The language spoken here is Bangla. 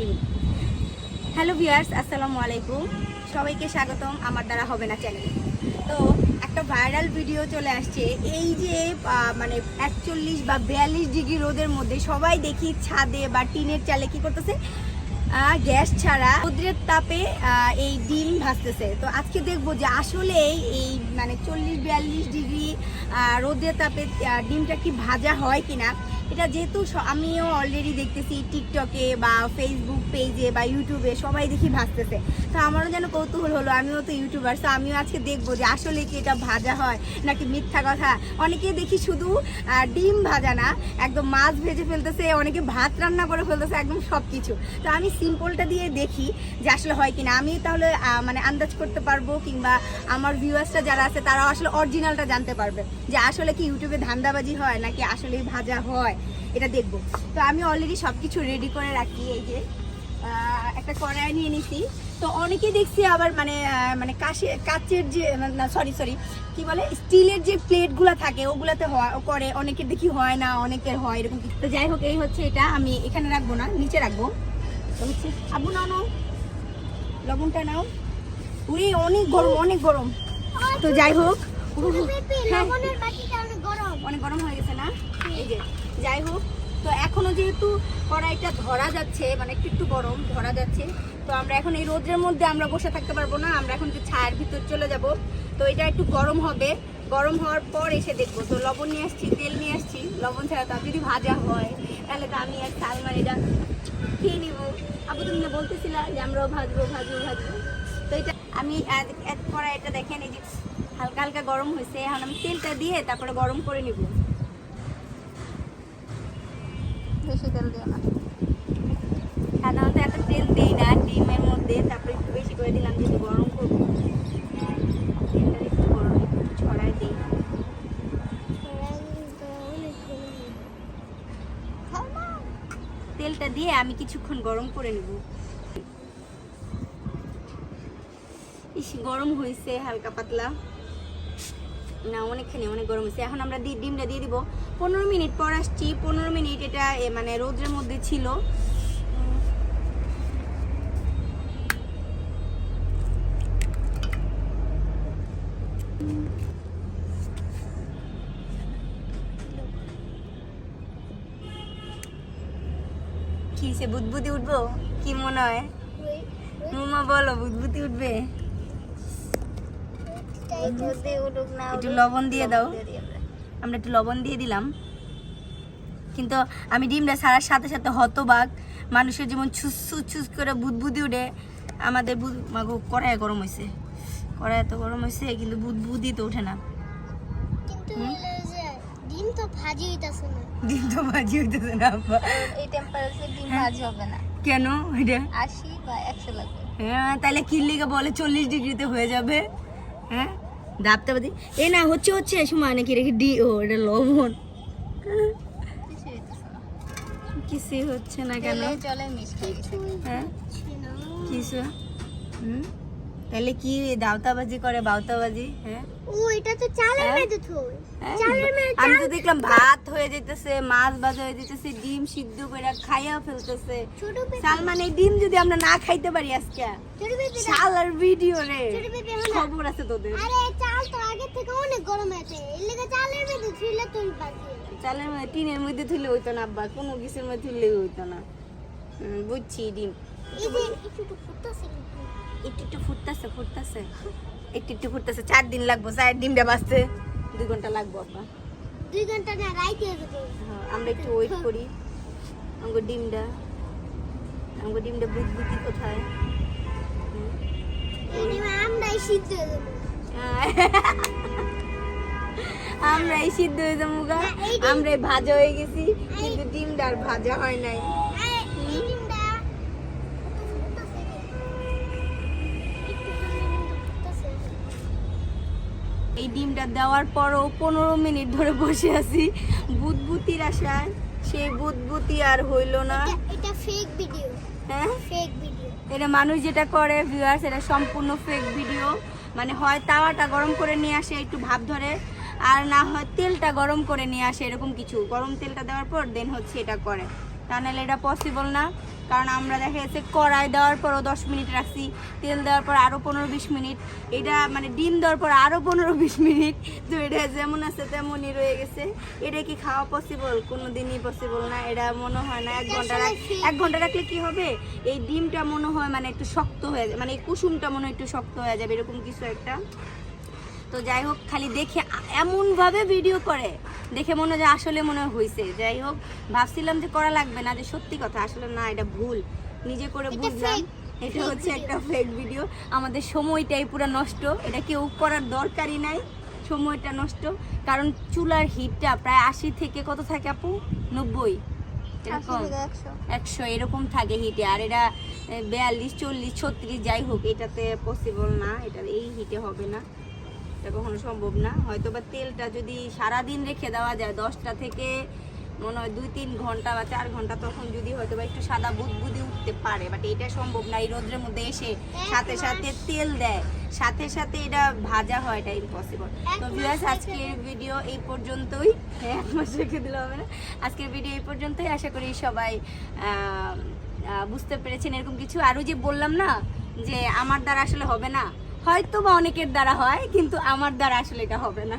ডিম হ্যালো ভিউয়ার্স, আসসালামু আলাইকুম। সবাইকে স্বাগতম আমার দ্বারা হবে না চ্যানেলে। তো একটা ভাইরাল ভিডিও চলে আসছে। এই যে মানে একচল্লিশ বা বিয়াল্লিশ ডিগ্রি রোদের মধ্যে সবাই দেখি ছাদে বা টিনের চালে কি করতেছে? গ্যাস ছাড়া রোদ্রের তাপে এই ডিম ভাজতেছে তো আজকে দেখব যে আসলে এই মানে চল্লিশ, বিয়াল্লিশ ডিগ্রি রোদের তাপে ডিমটা কি ভাজা হয় কিনা। এটা যেহেতু আমিও অলরেডি দেখতেছি টিকটকে বা ফেসবুক পেজে বা ইউটিউবে সবাই দেখি ভাজতেছে তো আমারও যেন কৌতূহল হলো, আমিও তো ইউটিউবার তো আমিও আজকে দেখব যে আসলে কি এটা ভাজা হয় নাকি মিথ্যা কথা। অনেকে দেখি শুধু ডিম ভাজা না, একদম মাছ ভেজে ফেলতেছে, অনেকে ভাত রান্না করে ফেলতেছে, একদম সব কিছু তো আমি সিম্পলটা দিয়ে দেখি যে আসলে হয় কিনা। আমি তাহলে মানে আন্দাজ করতে পারব কিংবা আমার ভিউয়ার্সরা যারা আছে তারা আসলে অরিজিনালটা জানতে পারবে যে আসলে কি ইউটিউবে ধান্দাবাজি হয় নাকি আসলে ভাজা হয়। এটা দেখব। তো আমি অলরেডি সব কিছু রেডি করে রাখি, এই যে একটা কড়াই নিয়ে নিছি। তো অনেকেই দেখছি আবার মানে মানে কাশে, কাচের যে, না সরি সরি কি বলে? স্টিলের যে প্লেটগুলো থাকে, ওগুলাতে হয় করে। অনেকের দেখি হয় না, অনেকের হয় এরকম। তো যাই হোক, এই হচ্ছে এটা। আমি এখানে রাখব না, নিচে রাখব। হচ্ছে, আবু, নাও নাও। লবণটা নাও। উড়ি অনেক গরম অনেক গরম। তো যাই হোক অনেক গরম। হয়ে গেছে না? এই যে, যাই হোক, তো এখনও যেহেতু কড়াইটা ধরা যাচ্ছে মানে একটু একটু গরম ধরা যাচ্ছে, তো আমরা এখন এই রোদের মধ্যে আমরা বসে থাকতে পারব না, আমরা এখন একটু ছায়ার ভিতর চলে যাব, তো এটা একটু গরম হবে। গরম হওয়ার পর এসে দেখব। তো লবণ নিয়ে আসছি, তেল নিয়ে আসছি। লবণ ছাড়া তো যদি ভাজা হয়, তাহলে তো আমি আর সালমান এটা খেয়ে নিব। আপু তুমি বলতেছিলা যে আমরাও ভাজবো ভাজবো ভাজবো। তো এটা আমি এক- এক কড়াইটা দেখেন, এই যে হালকা হালকা গরম হয়েছে, এখন আমি তেলটা দিয়ে তারপরে গরম করে নিব। বেশি তেল দিও না। সাধারণত এত তেল দিই না, ডিমের মধ্যে, তারপরে একটু বেশি করে দিলাম, যেহেতু গরম করব। তেলটা একটু গরম, একটু ছড়াই দিই। তেলটা দিয়ে আমি কিছুক্ষণ গরম করে নেব। ইস, গরম হয়েছে, হালকা পাতলা। না অনেকখানি অনেক গরম হয়েছে। এখন আমরা ডিমটা দিয়ে দিব। পনেরো মিনিট পর আসছি। পনেরো মিনিট এটা মানে রোদ্রের মধ্যে ছিল। কি সে বুদবুদি উঠবো? কি মনে হয়? মুমা বলো বুদবুদি উঠবে? একটু লবণ দিয়ে দাও। আমরা একটু লবণ দিয়ে দিলাম। কিন্তু আমি ডিমটা ছাড়ার সাথে সাথে হতবাক। মানুষের যেমন ছুস ছুস করে বুদবুদি উঠে আমাদের বুদ মাগো কড়াই গরম হয়েছে কড়াই এত গরম হয়েছে কিন্তু বুদবুদি তো ওঠে না। ডিম তো ভাজি হইতাছে না। ডিম তো ভাজি হইতেছে না আব্বা। এই টেম্পারেচার ডিম হ্যাঁ। ভাজি হবে না। কেন? এটা? আশি বা একশো লাগবে। হ্যাঁ তাহলে কি লেগে বলে চল্লিশ ডিগ্রিতে হয়ে যাবে। হ্যাঁ? দাবতে পারি এ না হচ্ছে হচ্ছে সময় নাকি রেখে ডি ও এটা লবণ। কিছু হচ্ছে না কেন? চলে মিষ্টি। হ্যাঁ? কিছু? হুম? তাহলে কি দাওতাবাজি করে বাউতাবাজি হ্যাঁ? ও এটা তো চালের হ্যাঁ? হ্যাঁ? চালের আমি তো দেখলাম ভাত হয়ে যেতেছে মাছ ভাজা হয়ে যেতেছে ডিম সিদ্ধ করে খাইয়া ফেলতেছে। সালমান এই ডিম যদি আমরা না খাইতে পারি আজকে ছোট পেঁপে শাল আর ভিডিও রে। খবর আছে তোদের। আরে চাল তো আগে থেকে অনেক গরম আছে। এর লেগে চালের বাজি চালের মধ্যে টিনের মধ্যে তুলে হইতো না আব্বা। কোনো কিছুর মধ্যে তুললে হইতো না। বুঝছি ডিম। একটু একটু ফুটতেছে ফুটতেছে একটু একটু ফুটতেছে। চার দিন লাগবো চার ডিমটা বাঁচতে। দুই ঘণ্টা লাগবো আব্বা। দুই ঘণ্টা না রাইতে হ্যাঁ, আমরা একটু ওয়েট করি। আমাকে ডিমটা আমাকে ডিমটা বুদবুতি কোথায়? আমরাই সিদ্ধ হয়ে যাব। আমরা এই সিদ্ধ হয়ে যাব গা। না, আমরা ভাজা হয়ে গেছি কিন্তু ডিমটা আর ভাজা হয় নাই। এই ডিমটা দেওয়ার পরও পনেরো মিনিট ধরে বসে আছি। বুদবুতির আশায়। সেই বুদবুতি আর হইল না। এটা ফেক ভিডিও হ্যাঁ? ফেক ভিডিও এটা মানুষ যেটা করে ভিউয়ার্স এটা সম্পূর্ণ ফেক ভিডিও মানে হয় তাওয়াটা গরম করে নিয়ে আসে একটু ভাব ধরে আর না হয় তেলটা গরম করে নিয়ে আসে এরকম কিছু। গরম তেলটা দেওয়ার পর দেন হচ্ছে এটা করে। তা নাহলে এটা পসিবল না। কারণ আমরা দেখা যাচ্ছে কড়াই দেওয়ার পরও দশ মিনিট রাখছি, তেল দেওয়ার পর আরও পনেরো বিশ মিনিট। এটা মানে ডিম দেওয়ার পর আরও পনেরো বিশ মিনিট। তো এটা যেমন আছে তেমনই রয়ে গেছে। এটা কি খাওয়া পসিবল কোনো দিনই পসিবল না। এটা মনে হয় না, এক ঘণ্টা এক ঘণ্টা রাখলে কি হবে? এই ডিমটা মনে হয় মানে একটু শক্ত হয়ে যাবে মানে এই কুসুমটা মনে হয় একটু শক্ত হয়ে যাবে, এরকম কিছু একটা। তো যাই হোক, খালি দেখে এমনভাবে ভিডিও করে। দেখে মনে হয় আসলে মনে হয়েছে যাই হোক ভাবছিলাম যে করা লাগবে না যে সত্যি কথা আসলে না এটা ভুল। নিজে করে বুঝলাম। এটা হচ্ছে একটা ফেক ভিডিও আমাদের সময়টাই পুরো নষ্ট। এটা কেউ করার দরকারই নাই। সময়টা নষ্ট। কারণ চুলার হিটটা প্রায় আশি থেকে কত থাকে আপু? নব্বই। এরকম। একশো। এরকম থাকে হিটে আর এটা বিয়াল্লিশ চল্লিশ ছত্রিশ যাই হোক এটাতে পসিবল না। এটা এই হিটে হবে না। এটা কখনো সম্ভব না। হয়তো বা তেলটা যদি সারাদিন রেখে দেওয়া যায় দশটা থেকে মনে হয় দুই তিন ঘণ্টা বা চার ঘণ্টা তখন যদি হয়তো বা একটু সাদা বুদবুদি উঠতে পারে। বাট এটা সম্ভব না এই রোদ্রের মধ্যে এসে সাথে সাথে তেল দেয়। সাথে সাথে এটা ভাজা হয় এটা ইম্পসিবল তো ভিউয়ার্স আজকের ভিডিও এই পর্যন্তই। হ্যাঁ এক মাস রেখে দিলে হবে না। আজকের ভিডিও এই পর্যন্তই। আশা করি সবাই বুঝতে পেরেছেন এরকম কিছু। আরও যে বললাম না যে আমার দ্বারা আসলে হবে না হয়তো বা অনেকের দ্বারা হয় কিন্তু আমার দ্বারা আসলে এটা হবে না।